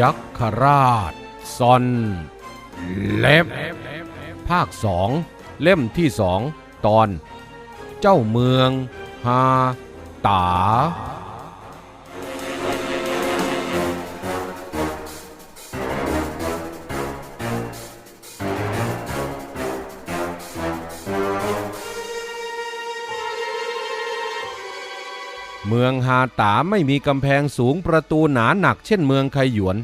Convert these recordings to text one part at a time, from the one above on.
ยักษราชซอนเล็บ ภาคสองเล่มที่สองตอน เจ้าเมืองฮาตา มืองฮาตาไม่มีกำแพงสูงประตูหนาหนักเช่นเมืองไคหยวน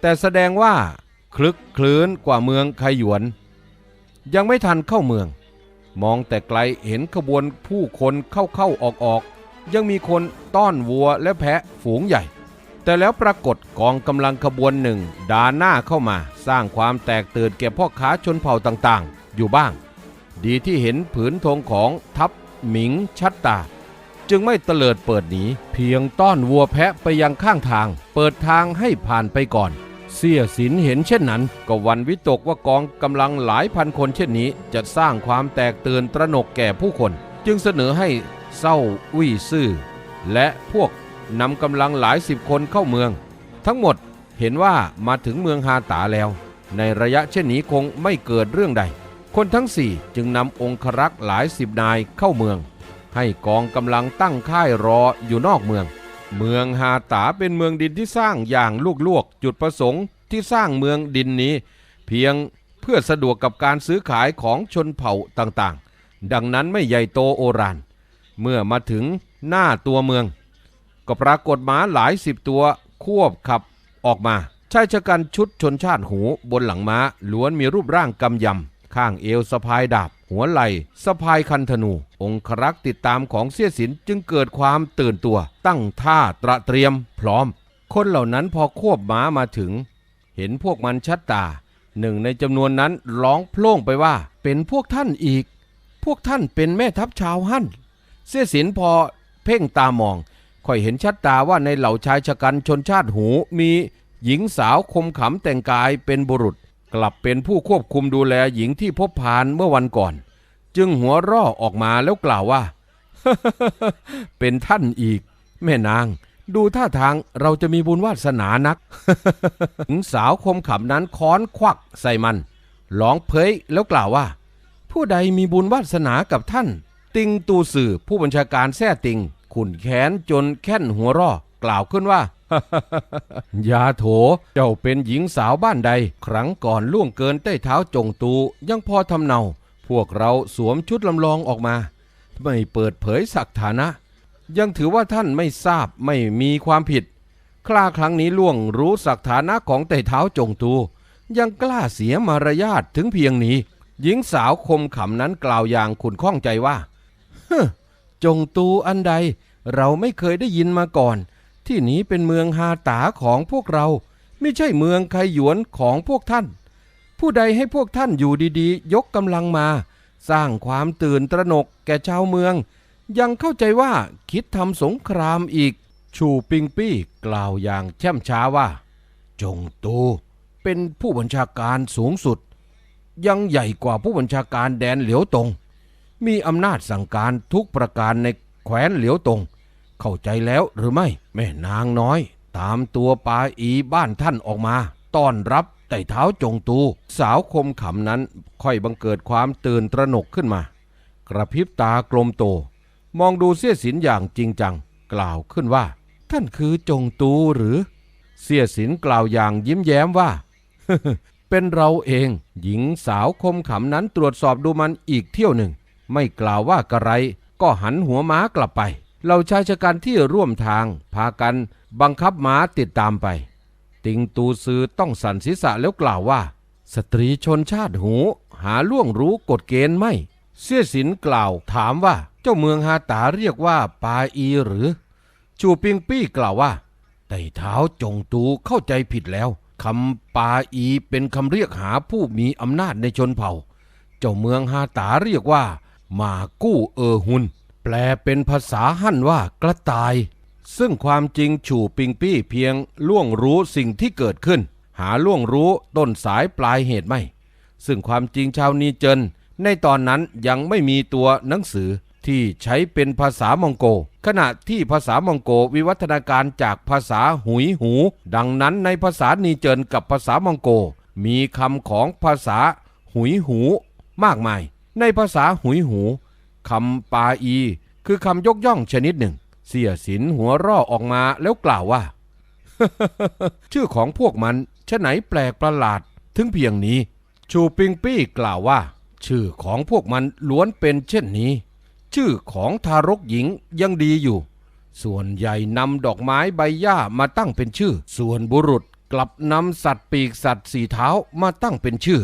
แต่แสดงว่าคลึกคลื้นกว่าเมืองไคหยวน ยังไม่ทันเข้าเมือง มองแต่ไกลเห็นขบวนผู้คนเข้าเข้าออกๆ ยังมีคนต้อนวัวและแพะฝูงใหญ่ แต่แล้วปรากฏกองกำลังขบวนหนึ่งดาหน้าเข้ามา สร้างความแตกตื่นแก่พ่อค้าชนเผ่าต่างๆ อยู่บ้าง ดีที่เห็นผืนธงของทัพหมิงชัดตา จึงไม่เตลิดเปิดหนี เพียงต้อนวัวแพะไปยังข้างทาง เปิดทางให้ผ่านไปก่อน เสียสินเห็นเช่นนั้น ก็วันวิตกว่ากองกำลังหลายพันคนเช่นนี้ จะสร้างความแตกตื่นตระหนกแก่ผู้คน จึงเสนอให้เศร้าวี่ซื่อ และพวกนำกำลังหลายสิบคนเข้าเมือง ทั้งหมดเห็นว่ามาถึงเมืองฮาตาแล้ว ในระยะเช่นนี้คงไม่เกิดเรื่องใด คนทั้งสี่จึงนำองครักษ์หลายสิบนายเข้าเมือง ให้กองกำลังตั้งค่ายรออยู่นอกเมือง เมืองฮาตาเป็นเมืองดินที่สร้างอย่างลวกๆ จุดประสงค์ที่สร้างเมืองดินนี้ เพียงเพื่อสะดวกกับการซื้อขายของชนเผ่าต่างๆ ดังนั้นไม่ใหญ่โตโอรานเมื่อมาถึงหน้าตัวเมือง ก็ปรากฏม้าหลายสิบตัวควบขับออกมาชายชะกันชุดชนชาติหูบนหลังม้าล้วนมีรูปร่างกำยำ ข้างเอวสะพายดาบ หัวไหล่สะพายคันธนู องครักษ์ติดตามของเสียสินจึงเกิดความตื่นตัว ตั้งท่าตระเตรียมพร้อม คนเหล่านั้นพอควบม้ามาถึง เห็นพวกมันชัดตา หนึ่งในจำนวนนั้นร้องโพล่งไปว่า เป็นพวกท่านอีก พวกท่านเป็นแม่ทัพชาวฮั่นเสียสินพอเพ่งตามองค่อยเห็นชัดตาว่าในเหล่าชายชะกันชนชาติหูมีหญิงสาวคมขำแต่งกายเป็นบุรุษ กลับเป็นผู้ควบคุมดูแลหญิงที่พบผ่านเมื่อวันก่อน จึงหัวร่อออกมาแล้วกล่าวว่า เป็นท่านอีก แม่นาง ดูท่าทางเราจะมีบุญวาสนานักหญิงสาวคมขำนั้นค้อนควักใส่มันร้องเพยแล้วกล่าวว่า ผู้ใดมีบุญวาสนากับท่าน ติงตูสื่อผู้บัญชาการแท้ติงขุนแขนจนแค่นหัวร่อกล่าวขึ้นว่า ยาโถ เจ้าเป็นหญิงสาวบ้านใด ครั้งก่อนล่วงเกินใต้เท้าจงตูยังพอทำเนา พวกเราสวมชุดลำลองออกมา ไม่เปิดเผยสักฐานะ ยังถือว่าท่านไม่ทราบไม่มีความผิด คลาครั้งนี้ล่วงรู้สักฐานะของไต่เท้าจงตู ยังกล้าเสียมารยาทถึงเพียงนี้ หญิงสาวคมขำนั้นกล่าวอย่างขุนข้องใจว่าจงตูอันใดเราไม่เคยได้ยินมาก่อน ที่นี้เป็นเมืองฮาตาของพวกเรา ไม่ใช่เมืองไคหยวนของพวกท่าน ผู้ใดให้พวกท่านอยู่ดีๆ ยกกำลังมา สร้างความตื่นตระหนกแก่ชาวเมือง ยังเข้าใจว่าคิดทำสงครามอีก ชูปิงปี้กล่าวอย่างแช่มช้าว่า จงตูเป็นผู้บัญชาการสูงสุด ยังใหญ่กว่าผู้บัญชาการแดนเหลียวตงมีอำนาจสั่งการทุกประการในแคว้นเหลียวตง เข้าใจแล้วหรือไม่ แม่นางน้อย ตามตัวปาอีบ้านท่านออกมาต้อนรับไต่เท้าจงตู สาวคมขำนั้นค่อยบังเกิดความตื่นตระหนกขึ้นมา กระพริบตากลมโต มองดูเสี้ยสินอย่างจริงจัง กล่าวขึ้นว่า ท่านคือจงตูหรือ เสี้ยสินกล่าวอย่างยิ้มแย้มว่า เป็นเราเอง หญิงสาวคมขำนั้นตรวจสอบดูมันอีกเที่ยวหนึ่ง ไม่กล่าวว่ากระไร ก็หันหัวม้ากลับไป เราชายชะกันที่ร่วมทาง พากันบังคับม้าติดตามไป ติงตูซือต้องสั่นศีรษะแล้วกล่าวว่า สตรีชนชาติหู หาล่วงรู้กฎเกณฑ์ไม่ เสี้ยสินกล่าวถามว่า เจ้าเมืองฮาตาเรียกว่าปาอีหรือ ชูปิงปี้กล่าวว่าไต่เท้าจงตูเข้าใจผิดแล้วคำปาอีเป็นคำเรียกหาผู้มีอำนาจในชนเผ่า เจ้าเมืองฮาตาเรียกว่า มากู้เออหุน แปลเป็นภาษาฮั่นว่ากระต่าย ซึ่งความจริงฉู่ปิงปี้เพียงล่วงรู้สิ่งที่เกิดขึ้น หาล่วงรู้ต้นสายปลายเหตุไม่ ซึ่งความจริงชาวนีเจิน ในตอนนั้นยังไม่มีตัวหนังสือที่ใช้เป็นภาษามองโก ขณะที่ภาษามองโกวิวัฒนาการจากภาษาหุยหู ดังนั้นในภาษานีเจินกับภาษามองโก มีคำของภาษาหุยหูมากมาย ในภาษาหุยหู คำปาอี คือคำยกย่องชนิดหนึ่ง เสียสินหัวร่อออกมาแล้วกล่าวว่า ชื่อของพวกมันชะไหนแปลกประหลาด ถึงเพียงนี้ ชูปิงปี้กล่าวว่า ชื่อของพวกมันล้วนเป็นเช่นนี้ ชื่อของทารกหญิงยังดีอยู่ ส่วนใหญ่นำดอกไม้ใบหญ้ามาตั้งเป็นชื่อ ส่วนบุรุษกลับนำสัตว์ปีกสัตว์สี่เท้ามาตั้งเป็นชื่อ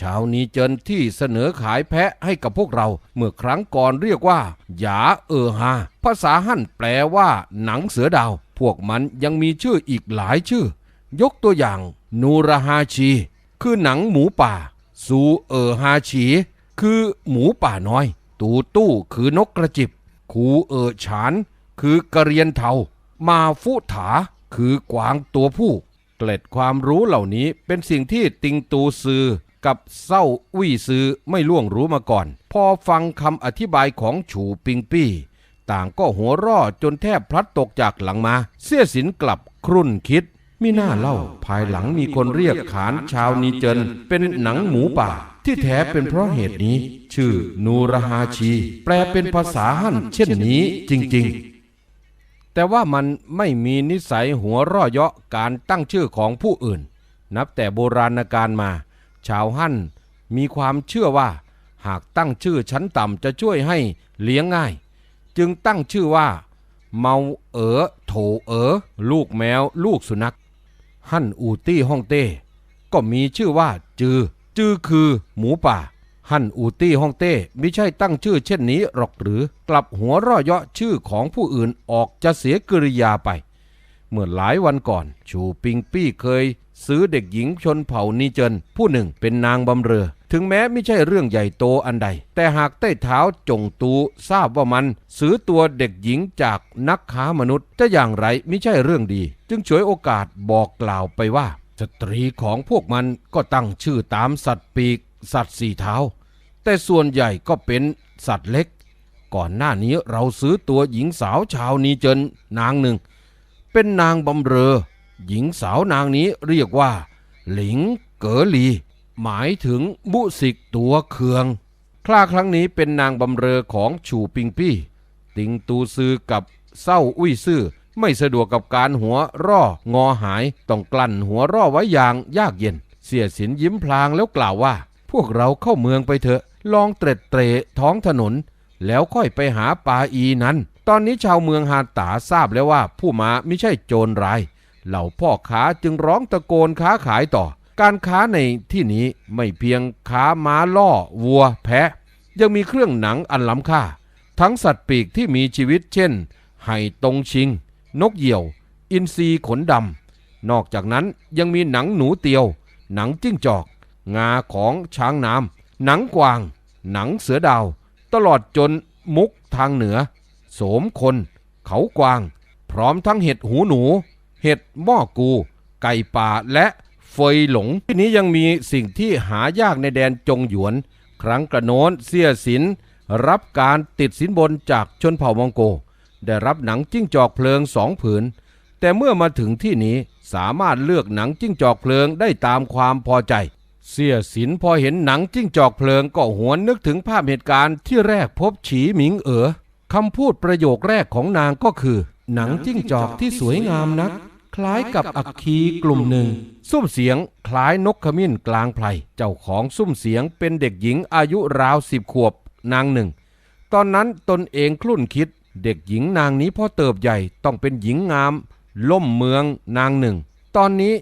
ชาวนีเจินที่เสนอขายแพะให้กับพวกเรา เมื่อครั้งก่อนเรียกว่า หยาเออฮาภาษาหั่นแปลว่า หนังเสือดาว พวกมันยังมีชื่ออีกหลายชื่อ ยกตัวอย่าง นูราฮาชี คือหนังหมูป่า ซูเออฮาชี คือหมูป่าน้อย ตูตู้คือนกกระจิบ คูเออฉาน คือกระเรียนเทา มาฟุถา คือกวางตัวผู้ เกล็ดความรู้เหล่านี้เป็นสิ่งที่ติงตูซือ กับเศร้าวี่ซื้อไม่ล่วงรู้มาก่อน พอฟังคำอธิบายของฉูปิงปี้ ต่างก็หัวร่อจนแทบพลัดตกจากหลังมา เสี้ยสินกลับครุ่นคิดมิน่าเล่าภายหลังมีคนเรียกขานชาวนีเจินเป็นหนังหมูป่า ที่แท้เป็นเพราะเหตุนี้ ชื่อนูรฮาชี แปลเป็นภาษาฮั่นเช่นนี้จริง ๆแต่ว่ามันไม่มีนิสัยหัวร่อเยาะการตั้งชื่อของผู้อื่น นับแต่โบราณกาลมา ชาวฮั่นมีความเชื่อว่า หากตั้งชื่อชั้นต่ำจะช่วยให้เลี้ยงง่าย จึงตั้งชื่อว่า เมาเอ๋อโถเอ๋อลูกแมว ลูกสุนัข ฮั่นอูตี้ฮ่องเต้ ก็มีชื่อว่า จือ จือคือหมูป่า ฮั่นอูตี้ฮ่องเต้ไม่ใช่ตั้งชื่อเช่นนี้หรอกหรือ กลับหัวร่อเยาะชื่อของผู้อื่นออกจะเสียกริยาไป เมื่อหลายวันก่อน ชูปิงปี้เคย ซื้อเด็กหญิงชนเผ่านีเจิน ผู้หนึ่งเป็นนางบำเรอ ถึงแม้ไม่ใช่เรื่องใหญ่โตอันใด แต่หากใต้เท้าจงตูทราบว่ามัน ซื้อตัวเด็กหญิงจากนักค้ามนุษย์จะอย่างไรไม่ใช่เรื่องดี จึงฉวยโอกาสบอกกล่าวไปว่า สตรีของพวกมันก็ตั้งชื่อตามสัตว์ปีก สัตว์สี่เท้า แต่ส่วนใหญ่ก็เป็นสัตว์เล็ก ก่อนหน้านี้เราซื้อตัวหญิงสาวชาวนีเจินนางหนึ่ง เป็นนางบำเรอ หญิงสาวนางนี้เรียกว่า หลิงเก๋อลี หมายถึงบุสิกตัวเคืองคลาครั้งนี้เป็นนางบำเรอของชูปิงปี้ ติงตูซือกับเศร้าอุ้ยซื่อ ไม่สะดวกกับการหัวร่องอหาย ต้องกลั้นหัวร่อไว้อย่างยากเย็น เสียสินยิ้มพลางแล้วกล่าวว่า พวกเราเข้าเมืองไปเถอะ ลองเตร็ดเตร่ท้องถนน แล้วค่อยไปหาปาอีนั้น ตอนนี้ชาวเมืองฮาตาทราบแล้วว่าผู้มาไม่ใช่โจรร้าย เหล่าพ่อค้าจึงร้องตะโกนค้าขายต่อ การค้าในที่นี้ไม่เพียงค้าม้าล่อ วัว แพะ ยังมีเครื่องหนังอันล้ำค่า ทั้งสัตว์ปีกที่มีชีวิตเช่น ไห่ตงชิง นกเหยี่ยว อินทรีขนดำ นอกจากนั้นยังมีหนังหนูเตียว หนังจิ้งจอก งาของช้างน้ำ หนังกวาง หนังเสือดาว ตลอดจนมุกทางเหนือ โสมคน เขากวาง พร้อมทั้งเห็ดหูหนู เห็ดหม้อกู ไก่ป่าและเฟยหลง ที่นี้ยังมีสิ่งที่หายากในแดนจงหยวน ครั้งกระโน้นเสียสิน รับการติดสินบนจากชนเผ่ามองโก ได้รับหนังจิ้งจอกเพลิงสองผืน แต่เมื่อมาถึงที่นี้สามารถเลือกหนังจิ้งจอกเพลิงได้ตามความพอใจ เสียสินพอเห็นหนังจิ้งจอกเพลิงก็หวนนึกถึงภาพเหตุการณ์ที่แรกพบฉีหมิงเอ๋อคำพูดประโยคแรกของนางก็คือ หนังจิ้งจอกที่สวยงามนัก คล้ายกับอักคีกลุ่มหนึ่ง ซุ้มเสียงคล้ายนกขมิ้นกลางไพรเจ้าของซุ้มเสียงเป็นเด็กหญิงอายุราวสิบขวบนางหนึ่ง ตอนนั้นตนเองคลุ่นคิด เด็กหญิงนางนี้พอเติบใหญ่ต้องเป็นหญิงงาม ล่มเมืองนางหนึ่ง ตอนนี้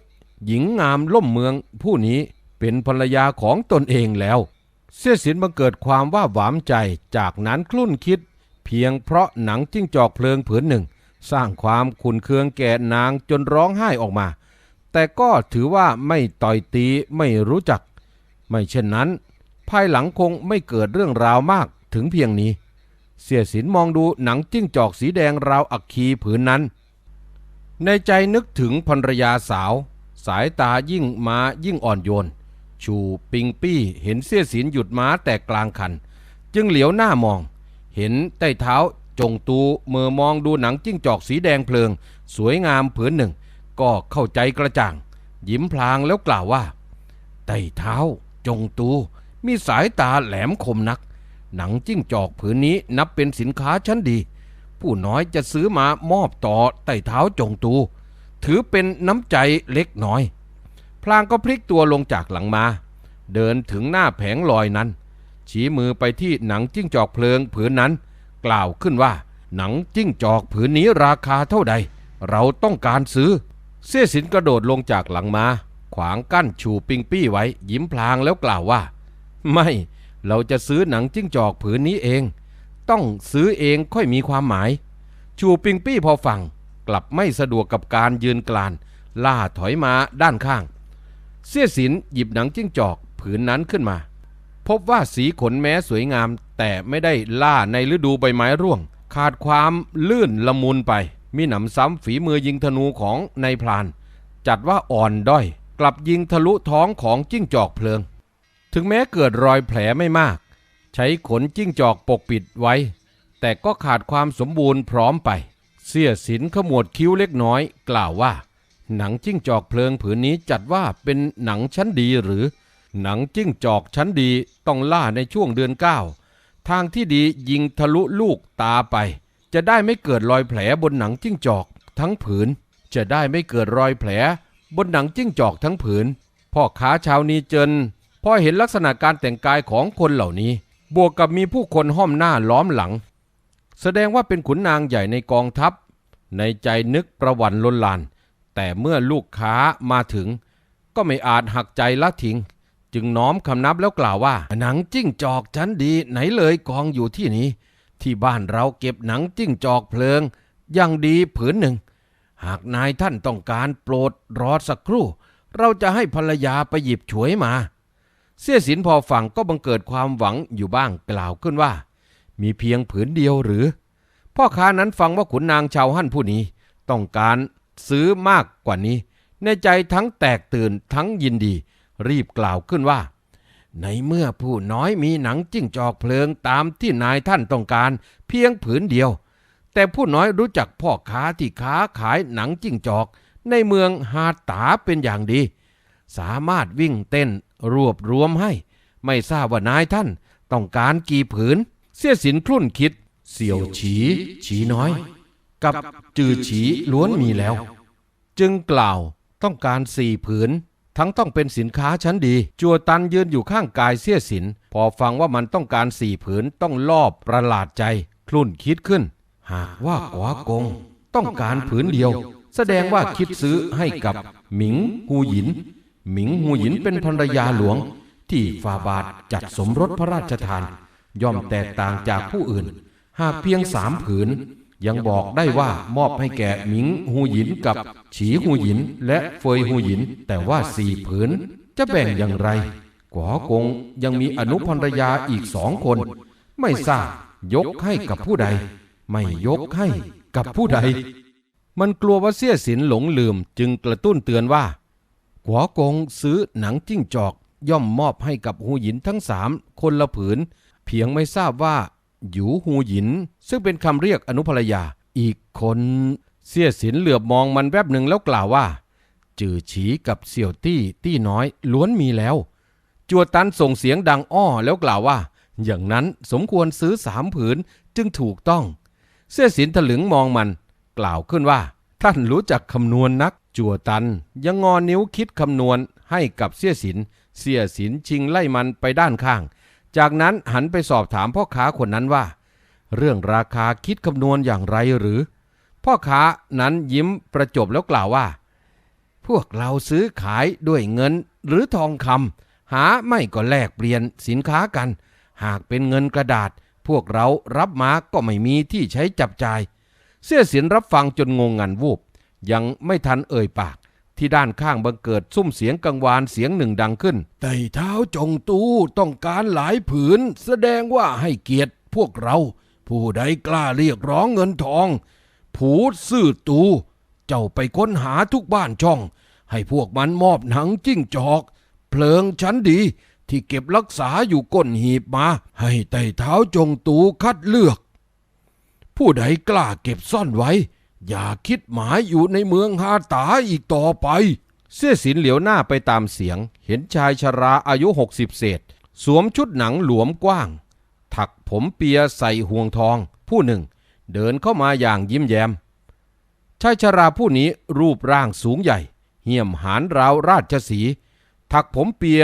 หญิงงามล่มเมืองผู้นี้เป็นภรรยาของตนเองแล้ว เสียสินบังเกิดความว่าหวามใจจากนั้นคลุ่นคิด เพียงเพราะหนังจิ้งจอกเพลิงผืนหนึ่ง สร้างความขุนเคืองแก่นางจนร้องไห้ออกมา แต่ก็ถือว่าไม่ต่อยตีไม่รู้จัก ไม่เช่นนั้น ภายหลังคงไม่เกิดเรื่องราวมากถึงเพียงนี้ เสียสินมองดูหนังจิ้งจอกสีแดงราวอักคีผืนนั้น ในใจนึกถึงภรรยาสาว สายตายิ่งมายิ่งอ่อนโยน ชูปิงปี้เห็นเสียสินหยุดม้าแต่กลางคัน จึงเหลียวหน้ามอง เห็นใต้เท้า จงตูเมื่อมองดูหนังจิ้งจอกสีแดงเพลิง สวยงามผืนหนึ่ง ก็เข้าใจกระจ่าง ยิ้มพลางแล้วกล่าวว่าไต่เท้า จงตู มีสายตาแหลมคมนัก หนังจิ้งจอกผืนนี้นับเป็นสินค้าชั้นดี ผู้น้อยจะซื้อมามอบต่อไต่เท้าจงตู ถือเป็นน้ำใจเล็กน้อย พลางก็พลิกตัวลงจากหลังมา เดินถึงหน้าแผงลอยนั้น ชี้มือไปที่หนังจิ้งจอกเพลิงผืนนั้น กล่าวขึ้นว่า หนังจิ้งจอกผืนนี้ราคาเท่าใด เราต้องการซื้อ เสี้ยสินกระโดดลงจากหลังมา ขวางกั้นชูปิงปี้ไว้ ยิ้มพลางแล้วกล่าวว่า ไม่เราจะซื้อหนังจิ้งจอกผืนนี้เอง ต้องซื้อเองค่อยมีความหมาย ชูปิงปี้พอฟัง กลับไม่สะดวกกับการยืนกลาน ล่าถอยมาด้านข้าง เสี้ยสินหยิบหนังจิ้งจอกผืนนั้นขึ้นมา พบว่าสีขนแม้สวยงาม แต่ไม่ได้ล่าในฤดูใบไม้ร่วง ขาดความลื่นละมุนไป มีหนำซ้ำฝีมือยิงธนูของนายพราน จัดว่าอ่อนด้อย กลับยิงทะลุท้องของจิ้งจอกเพลิง ถึงแม้เกิดรอยแผลไม่มาก ใช้ขนจิ้งจอกปกปิดไว้ แต่ก็ขาดความสมบูรณ์พร้อมไป เสียสินขมวดคิ้วเล็กน้อย กล่าวว่า หนังจิ้งจอกเพลิงผืนนี้จัดว่าเป็นหนังชั้นดีหรือ หนังจิ้งจอกชั้นดีต้องล่าในช่วงเดือนเก้าทางที่ดียิงทะลุลูกตาไป จะได้ไม่เกิดรอยแผลบนหนังจิ้งจอกทั้งผืน จะได้ไม่เกิดรอยแผล บนหนังจิ้งจอกทั้งผืน พ่อค้าชาวนีเจินพอเห็นลักษณะการแต่งกายของคนเหล่านี้ บวกกับมีผู้คนห้อมหน้าล้อมหลัง แสดงว่าเป็นขุนนางใหญ่ในกองทัพ ในใจนึกประวันลนลาน แต่เมื่อลูกค้ามาถึง ก็ไม่อาจหักใจละทิ้ง จึงน้อมคำนับแล้วกล่าวว่า หนังจิ้งจอกชั้นดีไหนเลยกองอยู่ที่นี้ ที่บ้านเราเก็บหนังจิ้งจอกเพลิงอย่างดีผืนหนึ่ง หากนายท่านต้องการโปรดรอสักครู่ เราจะให้ภรรยาไปหยิบฉวยมา เสี้ยสินพอฟังก็บังเกิดความหวังอยู่บ้างกล่าวขึ้นว่า มีเพียงผืนเดียวหรือ พ่อค้านั้นฟังว่าขุนนางชาวฮั่นผู้นี้ ต้องการซื้อมากกว่านี้ ในใจทั้งแตกตื่นทั้งยินดี รีบกล่าวขึ้นว่า ในเมื่อผู้น้อยมีหนังจิ้งจอกเพลิงตามที่นายท่านต้องการเพียงผืนเดียว แต่ผู้น้อยรู้จักพ่อค้าที่ค้าขายหนังจิ้งจอก ในเมืองฮาตาเป็นอย่างดี สามารถวิ่งเต้นรวบรวมให้ ไม่ทราบว่านายท่านต้องการกี่ผืน เสี้ยสินคลุ่นคิด เสี่ยวฉีฉีน้อย กับจือฉีล้วนมีแล้ว จึงกล่าวต้องการสี่ผืน ทั้งต้องเป็นสินค้าชั้นดี จัวตันยืนอยู่ข้างกายเสี้ยสิน พอฟังว่ามันต้องการสี่ผืนต้องลอบประหลาดใจ คลุ่นคิดขึ้น หากว่ากวากง ต้องการผืนเดียว แสดงว่าคิดซื้อให้กับหมิงฮูหยิน หมิงฮูหยินเป็นภรรยาหลวง ที่ฟาบาทจัดสมรสพระราชทาน ย่อมแตกต่างจากผู้อื่น หากเพียงสามผืน ยังบอกได้ว่ามอบให้แก่หมิงฮูหยินกับฉีฮูหยินและเฟยฮูหยิน แต่ว่าสี่ผืนจะแบ่งอย่างไรกวอกงยังมีอนุภรรยาอีกสองคน ไม่ทราบยกให้กับผู้ใด ไม่ยกให้กับผู้ใด มันกลัวว่าเสี้ยสินหลงลืมจึงกระตุ้นเตือนว่ากัวกงซื้อหนังจิ้งจอกย่อมมอบให้กับหูหยินทั้งสามคนละผืน เพียงไม่ทราบว่า หยูหูหยิน ซึ่งเป็นคำเรียกอนุภรรยา อีกคนเสี้ยสินเหลือบมองมันแวบหนึ่งแล้วกล่าวว่า จือฉีกับเสี่ยวตี้ตี้น้อยล้วนมีแล้วจัวตันส่งเสียงดังอ้อแล้วกล่าวว่า อย่างนั้นสมควรซื้อสามผืนจึงถูกต้อง เสี้ยสินถลึงมองมัน กล่าวขึ้นว่า ท่านรู้จักคำนวณนัก จัวตันยังงอนิ้วคิดคำนวณให้กับเสี้ยสิน เสี้ยสินชิงไล่มันไปด้านข้าง จากนั้นหันไปสอบถามพ่อค้าคนนั้นว่า เรื่องราคาคิดคำนวณอย่างไรหรือ พ่อค้านั้นยิ้มประจบแล้วกล่าวว่า พวกเราซื้อขายด้วยเงินหรือทองคำหาไม่ก็แลกเปลี่ยนสินค้ากัน หากเป็นเงินกระดาษ พวกเรารับมาก็ไม่มีที่ใช้จับจ่าย เสี้ยสินรับฟังจนงงงันวูบยังไม่ทันเอ่ยปาก ที่ด้านข้างบังเกิดซุ้มเสียงกังวานเสียงหนึ่งดังขึ้น ไต่เท้าจงตู้ต้องการหลายผืน แสดงว่าให้เกียรติพวกเรา ผู้ใดกล้าเรียกร้องเงินทอง ผูดซื่อตู เจ้าไปค้นหาทุกบ้านช่อง ให้พวกมันมอบหนังจิ้งจอก เพลิงชั้นดีที่เก็บรักษาอยู่ก้นหีบมา ให้ไต่เท้าจงตูคัดเลือก ผู้ใดกล้าเก็บซ่อนไว้ อย่าคิดหมายอยู่ในเมืองฮาตาอีกต่อไป เสื้อสินเหลียวหน้าไปตามเสียง เห็นชายชราอายุหกสิบเศษ สวมชุดหนังหลวมกว้าง ถักผมเปียใส่ห่วงทอง ผู้หนึ่ง เดินเข้ามาอย่างยิ้มแย้ม ชายชราผู้นี้รูปร่างสูงใหญ่ เหี่ยมหานราวราชสี ถักผมเปีย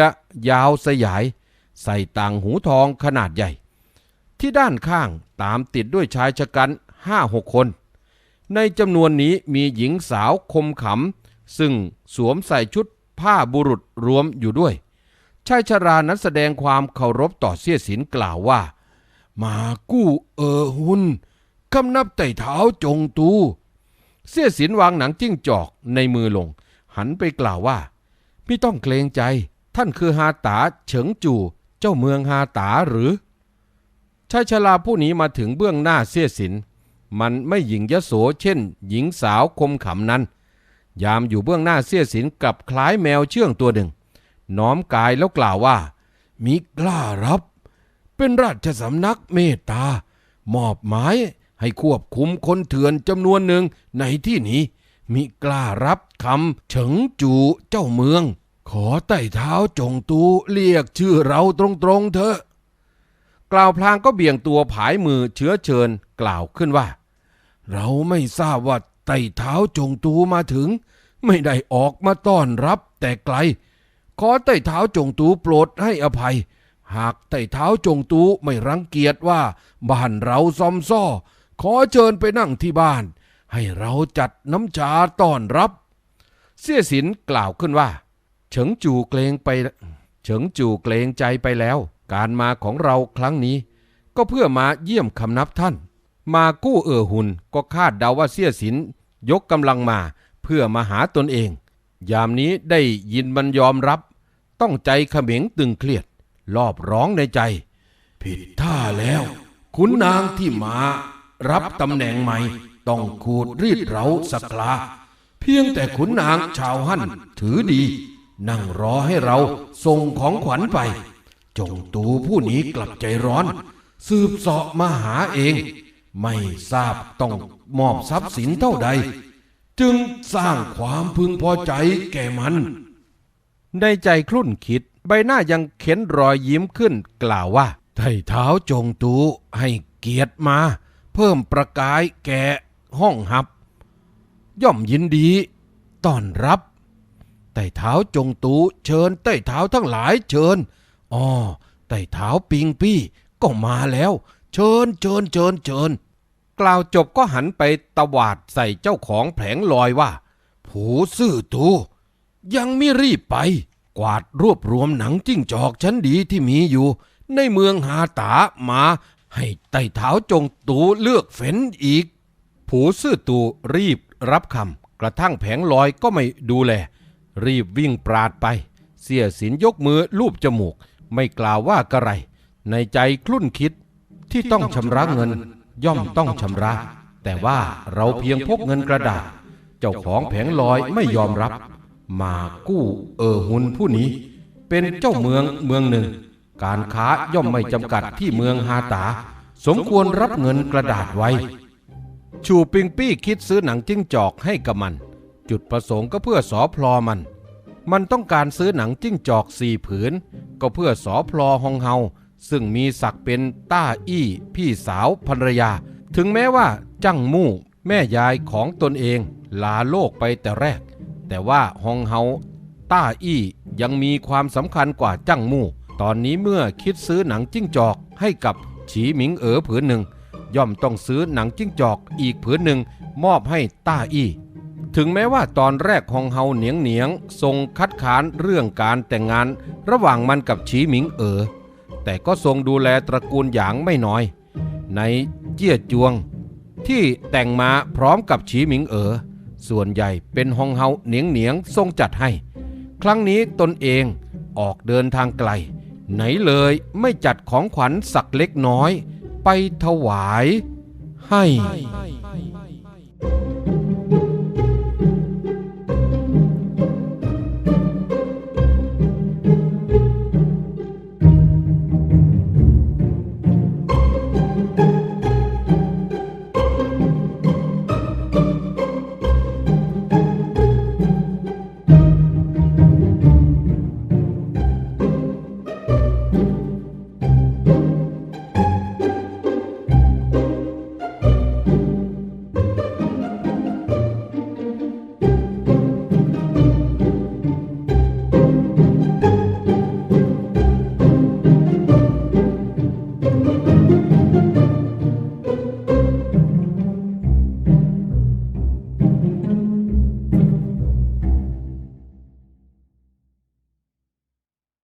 ยาวสยาย ใส่ต่างหูทองขนาดใหญ่ ที่ด้านข้างตามติดด้วยชายชะกันห้าหกคน ในจำนวนนี้มีหญิงสาวคมขำซึ่งสวมใส่ชุดผ้าบุรุษรวมอยู่ด้วย ชายชรานั้นแสดงความเคารพต่อเสี้ยสินกล่าวว่า มากู้เออหุนคำนับไต่เท้าจงตู เสี้ยสินวางหนังจิ้งจอกในมือลง หันไปกล่าวว่า ไม่ต้องเกรงใจ ท่านคือฮาตาเฉิงจูเจ้าเมืองฮาตาหรือชายชราผู้นี้มาถึงเบื้องหน้าเสี้ยสิน มันไม่หญิงยโสเช่น หญิงสาวคมขำนั้น ยามอยู่เบื้องหน้าเสี้ยสินกับคล้ายแมวเชื่องตัวหนึ่ง น้อมกายแล้วกล่าวว่า มิกล้ารับ เป็นราชสำนักเมตตามอบหมายให้ควบคุมคนเถื่อนจำนวนหนึ่งในที่นี้ มิกล้ารับคำเฉิงจูเจ้าเมือง ขอไต่เท้าจงตูเรียกชื่อเราตรงๆเถอะ กล่าวพลางก็เบี่ยงตัวผายมือเชื้อเชิญกล่าวขึ้นว่า เราไม่ทราบว่าไต่เท้าจงตูมาถึง ไม่ได้ออกมาต้อนรับแต่ไกล ขอไต่เท้าจงตูโปรดให้อภัย หากไต่เท้าจงตูไม่รังเกียจว่าบ้านเราซอมซ่อ ขอเชิญไปนั่งที่บ้าน ให้เราจัดน้ำชาต้อนรับ เสี้ยสินกล่าวขึ้นว่า เฉิงจูเกรงไป เฉิงจูเกรงใจไปแล้ว การมาของเราครั้งนี้ ก็เพื่อมาเยี่ยมคำนับท่าน มากู้เอ่อหุนก็คาดเดาว่าเสี้ยสินยกกำลังมาเพื่อมาหาตนเอง ยามนี้ได้ยินมันยอมรับ ต้องใจเขม็งตึงเครียด รอบร้องในใจ ผิดท่าแล้ว คุณนางที่มา รับตำแหน่งใหม่ ต้องขูดรีดเราสักลา เพียงแต่ขุนนางชาวหั่นถือดี นั่งรอให้เราส่งของขวัญไป จงตูผู้นี้กลับใจร้อน สืบเสาะมาหาเอง ไม่ทราบต้องมอบทรัพย์สินเท่าใด จึงสร้างความพึงพอใจแก่มัน ในใจคลุ่นคิดใบหน้ายังเข็นรอยยิ้มขึ้นกล่าวว่าไถ่เท้าจงตูให้เกียรติมา เพิ่มประกายแก่ห้องหับ ย่อมยินดีต้อนรับไต่เท้าจงตูเชิญไต่เท้าทั้งหลายเชิญอ๋อไต่เท้าปิงปี้ก็มาแล้ว ชิญเชิญเชิญเชิญกล่าวจบก็หันไปตวาดใส่เจ้าของแผงลอยว่า ผูซื่อตูยังไม่รีบไป กวาดรวบรวมหนังจิ้งจอกชั้นดีที่มีอยู่ ในเมืองฮาตามาให้ไต่เท้าจงตูเลือกเฟ้นอีก ผูซื่อตูรีบรับคำกระทั่งแผงลอยก็ไม่ดูแล รีบวิ่งปราดไป เสียสินยกมือลูบจมูก ไม่กล่าวว่ากระไร ในใจคลุ่นคิด ที่ต้องชำระเงินย่อมต้องชำระ แต่ว่าเราเพียงพกเงินกระดาษ เจ้าของแผงลอยไม่ยอมรับ มากู้เออหุนผู้นี้ เป็นเจ้าเมืองเมืองหนึ่ง การค้าย่อมไม่จำกัดที่เมืองฮาตา สมควรรับเงินกระดาษไว้ ชูปิงปี้คิดซื้อหนังจิ้งจอกให้กับมัน จุดประสงค์ก็เพื่อสอพลอมัน มันต้องการซื้อหนังจิ้งจอกสี่ผืน ก็เพื่อสอพลอฮองเฮา ซึ่งมีศักดิ์เป็นต้าอี้พี่สาวภรรยา ถึงแม้ว่าจั่งมู่แม่ยายของตนเองลาโลกไปแต่แรก แต่ว่าฮองเฮาต้าอี้ยังมีความสำคัญกว่าจั่งมู่ ตอนนี้เมื่อคิดซื้อหนังจิ้งจอกให้กับฉีหมิงเอ๋อผืนหนึ่ง ย่อมต้องซื้อหนังจิ้งจอกอีกผืนหนึ่ง มอบให้ต้าอี้ถึงแม้ว่าตอนแรกฮองเฮาเหนียงเหนียงทรงคัดค้านเรื่องการแต่งงาน ระหว่างมันกับฉีหมิงเอ๋อ แต่ก็ทรงดูแลตระกูลหยางไม่น้อย ในเจี้ยจวง ที่แต่งมาพร้อมกับฉีหมิงเอ๋อส่วนใหญ่เป็นฮองเฮาเหนียงเหนียงทรงจัดให้ ครั้งนี้ตนเองออกเดินทางไกล ไหนเลยไม่จัดของขวัญสักเล็กน้อย ไปถวายให้